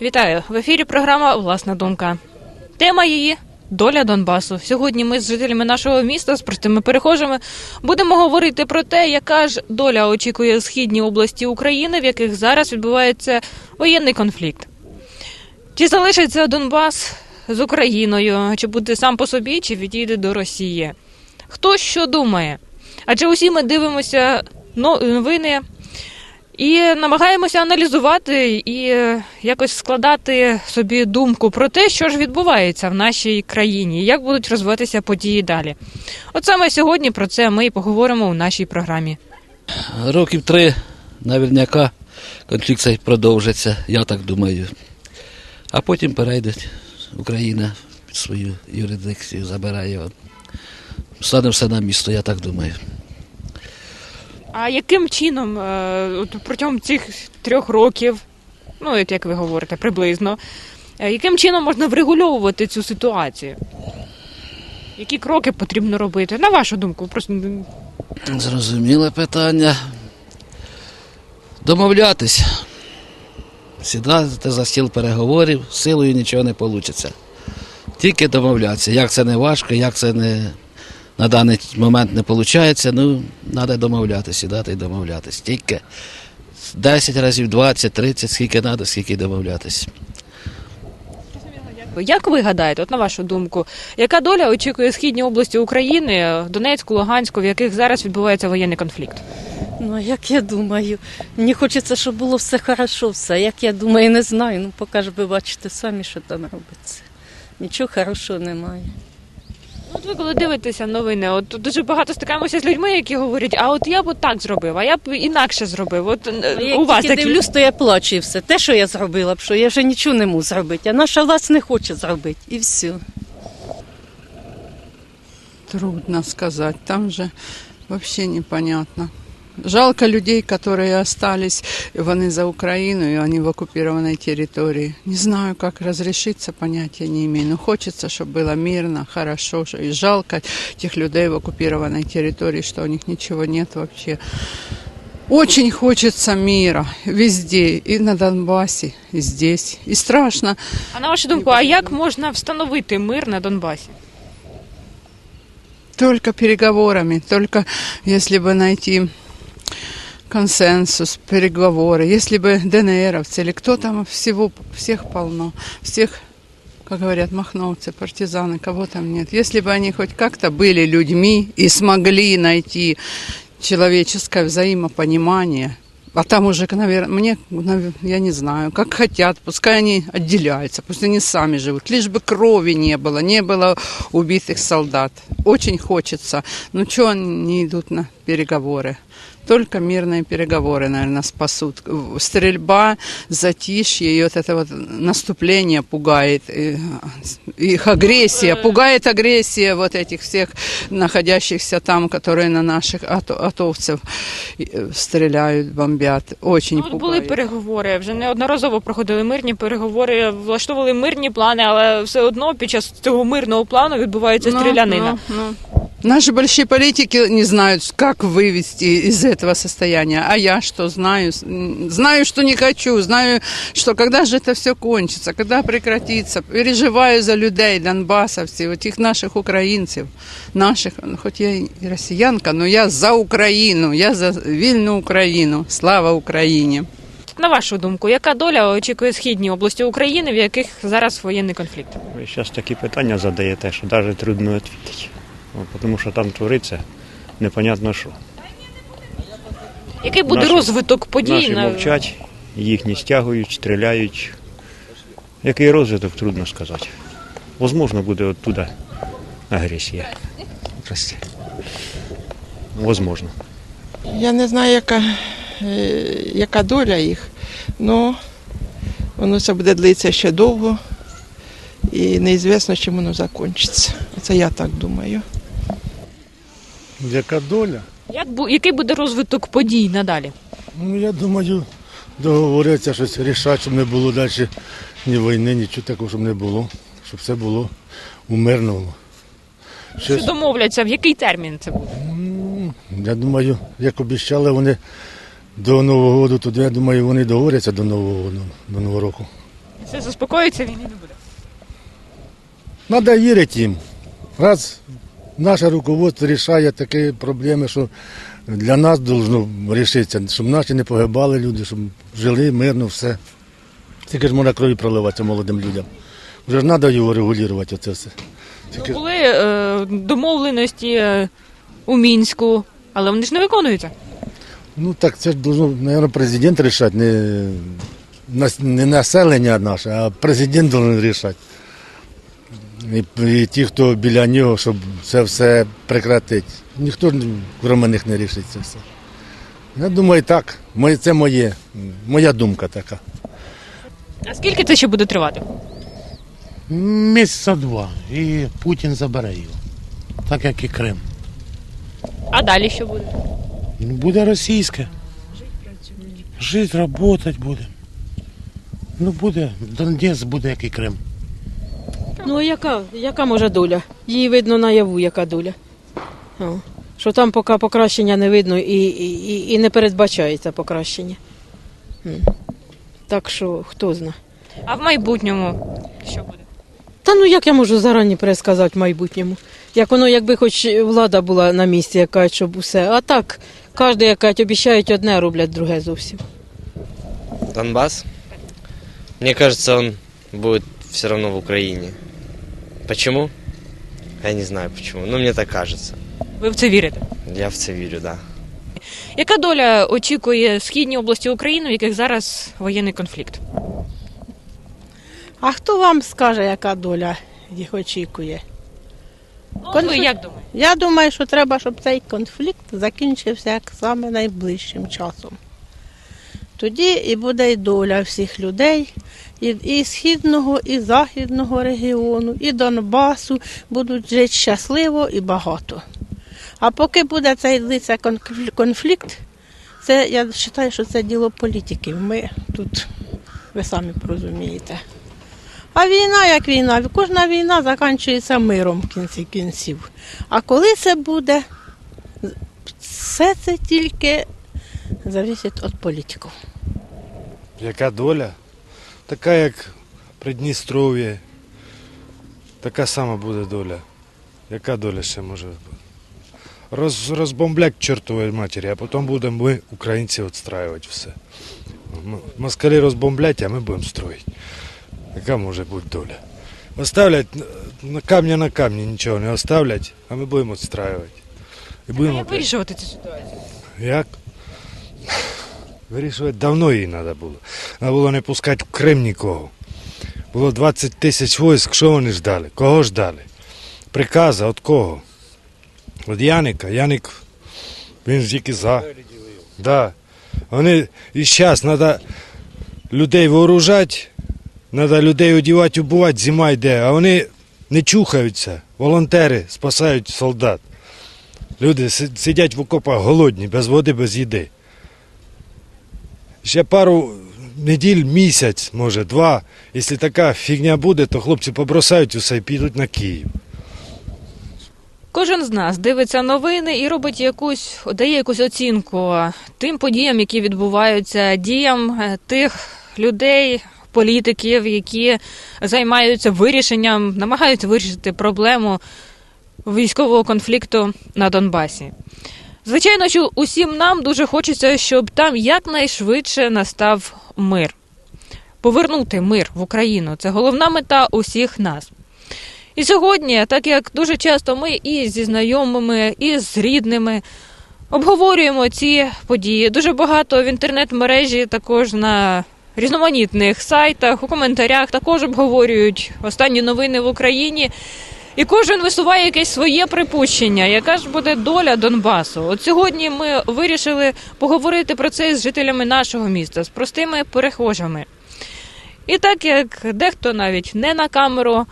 Вітаю в ефірі. Програма Власна думка. Тема її доля Донбасу. Сьогодні ми з жителями нашого міста з простими перехожими будемо говорити про те, яка ж доля очікує східні області України, в яких зараз відбувається воєнний конфлікт. Чи залишиться Донбас з Україною, чи буде сам по собі, чи відійде до Росії? Хто що думає? Адже усі ми дивимося но- новини і намагаємося аналізувати і е, якось складати собі думку про те, що ж відбувається в нашій країні, як будуть розвиватися події далі. От саме сьогодні про це ми і поговоримо у нашій програмі. Років три наверняка конфлікт цей продовжиться, я так думаю. А потім перейде Україна під свою юрисдикцію, забирає. Стане все на місто, я так думаю. А яким чином е, от протягом цих трьох років, ну от як ви говорите, приблизно, е, яким чином можна врегульовувати цю ситуацію? Які кроки потрібно робити? На вашу думку, просто Зрозуміле питання. Домовлятись. Сідати за стіл переговорів, силою нічого не вийде. Тільки домовлятися. Як це не важко, як це не на даний момент не виходить, ну, треба домовлятися, сідати і домовлятись. Тільки 10 разів, 20, 30, скільки треба, скільки домовлятись. Як ви гадаєте, от на вашу думку, яка доля очікує східні області України, Донецьку, Луганську, в яких зараз відбувається воєнний конфлікт? Ну, а як я думаю, мені хочеться, щоб було все хорошо, все. Як я думаю, не знаю. Ну, поки ж ви бачите самі, що там робиться. Нічого хорошого немає. От ви коли дивитеся новини, от дуже багато стикаємося з людьми, які говорять, а от я б от так зробив, а я б інакше зробив. От е, Ну, Як у вас тільки такі дивлюсь, то я плачу і все. Те, що я зробила б, що я вже нічого не можу зробити. А наша власть не хоче зробити. І все. Трудно сказать, там же вообще непонятно. Жалко людей, которые остались, вони за Украину, и они в оккупированной территории. Не знаю, как разрешиться, понятия не имею. Но хочется, чтобы было мирно, хорошо. И жалко тех людей в оккупированной территории, что у них ничего нет вообще. Очень хочется мира везде, и на Донбассе, и здесь. И страшно, а на вашу думку, а як можна встановити мир на Донбасі? Только переговорами, только если бы найти консенсус, переговоры, если бы ДНРовцы или кто там всего, всех полно, всех, как говорят, махновцы, партизаны, кого там нет. Если бы они хоть как-то были людьми и смогли найти человеческое взаимопонимание, а там уже, наверное, мне, я не знаю, как хотят, пускай они отделяются, пусть они сами живут, лишь бы крови не было, не было убитых солдат. Очень хочется. Ну что они идут на переговоры? Только мирные переговоры, наверное, спасут. Стрельба, затишье и вот это вот наступление пугает. И их агрессия, пугает агрессия вот этих всех находящихся там, которые на наших ато- атовцев э, стреляют, бомбят. Очень Ну, от були пугает. переговори, вже неодноразово проходили мирні переговори, влаштовували мирні плани, але все одно під час цього мирного плану відбувається Ну, стрілянина. ну, ну. Наши большие политики не знают, как вывести из этого состояния. А я что знаю? С- м, Знаю, что не хочу. Знаю, что когда же это все кончится, когда прекратится. Переживаю за людей, донбассовцев, этих наших украинцев. Наших, ну, хоть я и россиянка, но я за Украину. Я за вільну Україну. Слава Україні! На вашу думку, яка доля очікує східні області України, в яких зараз воєнний конфлікт? Ви зараз такі питання задаєте, що навіть трудно відповідати. О, Тому що там твориться непонятно що. Який буде Наші- розвиток подій? Наші на- мовчать, їхні стягують, стріляють. Який розвиток, трудно сказати. Возможно, буде оттуда агресія. Прости. Возможно. Я не знаю, яка, е, яка доля їх, але воно це буде длитися ще довго і неізвісно, чим воно закінчиться. Це я так думаю. Яка доля? Як який буде розвиток подій надалі? Ну я думаю, договоряться щось рішати, щоб не було далі ні війни, нічого такого, щоб не було, щоб все було у мирному. Що Щось, домовляться, в який термін це буде? я думаю, як обіцяли вони до Нового року, то я думаю, вони договоряться до Нового року, до Нового року. Все заспокоїться, війни не буде. Треба вірити їм. Раз наше руководство рішає такі проблеми, що для нас повинно вирішитися, щоб наші не погибали люди, щоб жили мирно, все. Тільки ж можна крові проливати молодим людям. Вже ж треба його регулювати, оце все. Тільки... Були е, домовленості е, у Мінську, але вони ж не виконуються. Ну так це ж должно, мабуть, президент рішати, не, нас- не населення наше, а президент повинен рішати. І, і ті, хто біля нього, щоб це все прекратити. Ніхто ж, крім них, не рішить це все. Я думаю, так. Моє- Це моє, моя думка така. А скільки це ще буде тривати? Місяця два. І Путін забере його. Так як і Крим. А далі що буде? Ну, Буде російське. Жити, працювати буде. Ну буде, Донбас буде як і Крим. Ну а яка, яка може доля? Її видно наяву, яка доля. О, що там поки покращення не видно і, і, і- не передбачається покращення. Так що хто зна. А в майбутньому що буде? Та ну як я можу зарані пересказати в майбутньому? Як воно, якби хоч влада була на місці, яка щоб усе. А так, кожен, яка обіцяють одне, роблять друге зовсім. Донбасс. Мне кажется, он будет все равно в Украине. Почему? Я не знаю почему, но мне так кажется. Ви в це вірите? Я в це вірю, да. Яка доля очікує східні області України, в яких зараз воєнний конфлікт? А хто вам скаже, яка доля їх очікує? Ну, от ви як думаєте? Я думаю, що треба, щоб цей конфлікт закінчився як саме найближчим часом. Тоді і буде й доля всіх людей, і, і східного, і західного регіону, і Донбасу будуть жити щасливо і багато. А поки буде цей конфлікт, це я вважаю, що це діло політиків. Ми тут, ви самі порозумієте. А війна як війна, кожна війна закінчується миром в кінці кінців. А коли це буде, все це тільки залежить від політиків. Яка доля? Така, як Придністров'я. Така сама буде доля. Яка доля ще може бути? Роз, розбомблять к чортовій матері, а потім будемо ми, українці, відстраювати все. Москалі розбомблять, а ми будемо строїти. Яка може бути доля? Оставлять на- на камня на камні нічого не оставлять, а ми будемо відстраювати. І будемо Як вирішувати цю ситуацію? як? Вирішувати давно її треба було. Треба було не пускати в Крим нікого. Було 20 тисяч військ, що вони ждали? Кого ждали? Приказа від кого? Від Яника. Яник, він ж тільки за. Да. Вони і зараз треба людей вооружати, треба людей одягати, убивати, зима йде, а вони не чухаються. Волонтери спасають солдат. Люди сидять в окопах голодні, без води, без їди. Ще пару неділь, місяць, може, два. Якщо така фігня буде, то хлопці побросають усе і підуть на Київ. Кожен з нас дивиться новини і робить якусь, дає якусь оцінку тим подіям, які відбуваються, діям е, тих людей, політиків, які займаються вирішенням, намагаються вирішити проблему військового конфлікту на Донбасі. Звичайно, що усім нам дуже хочеться, щоб там якнайшвидше настав мир. Повернути мир в Україну це головна мета усіх нас. І сьогодні, так як дуже часто ми і зі знайомими, і з рідними обговорюємо ці події. Дуже багато в інтернет-мережі, також на різноманітних сайтах, у коментарях також обговорюють останні новини в Україні. І кожен висуває якесь своє припущення, яка ж буде доля Донбасу. От сьогодні ми вирішили поговорити про це з жителями нашого міста, з простими перехожими. І так як дехто навіть не на камеру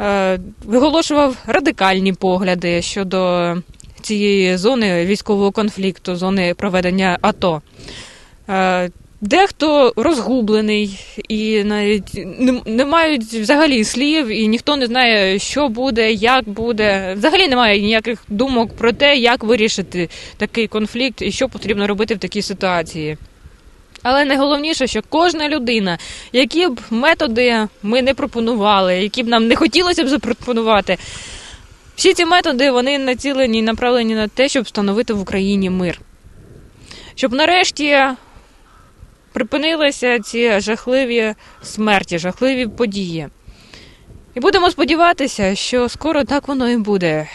е, виголошував радикальні погляди щодо цієї зони військового конфлікту, зони проведення АТО. Е, Дехто розгублений і навіть не, мають взагалі слів, і ніхто не знає, що буде, як буде. Взагалі немає ніяких думок про те, як вирішити такий конфлікт і що потрібно робити в такій ситуації. Але найголовніше, що кожна людина, які б методи ми не пропонували, які б нам не хотілося б запропонувати, всі ці методи вони націлені і направлені на те, щоб встановити в Україні мир. Щоб нарешті припинилися ці жахливі смерті, жахливі події. І будемо сподіватися, що скоро так воно і буде.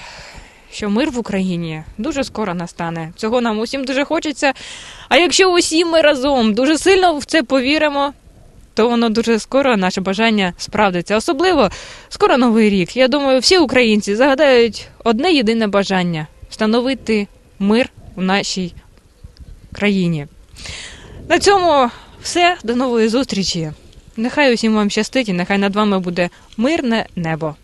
Що мир в Україні дуже скоро настане. Цього нам усім дуже хочеться. А якщо усі ми разом дуже сильно в це повіримо, то воно дуже скоро наше бажання справдиться. Особливо скоро новий рік. Я думаю, всі українці загадають одне єдине бажання встановити мир в нашій країні. На цьому все. До нової зустрічі. Нехай усім вам щастить і нехай над вами буде мирне небо.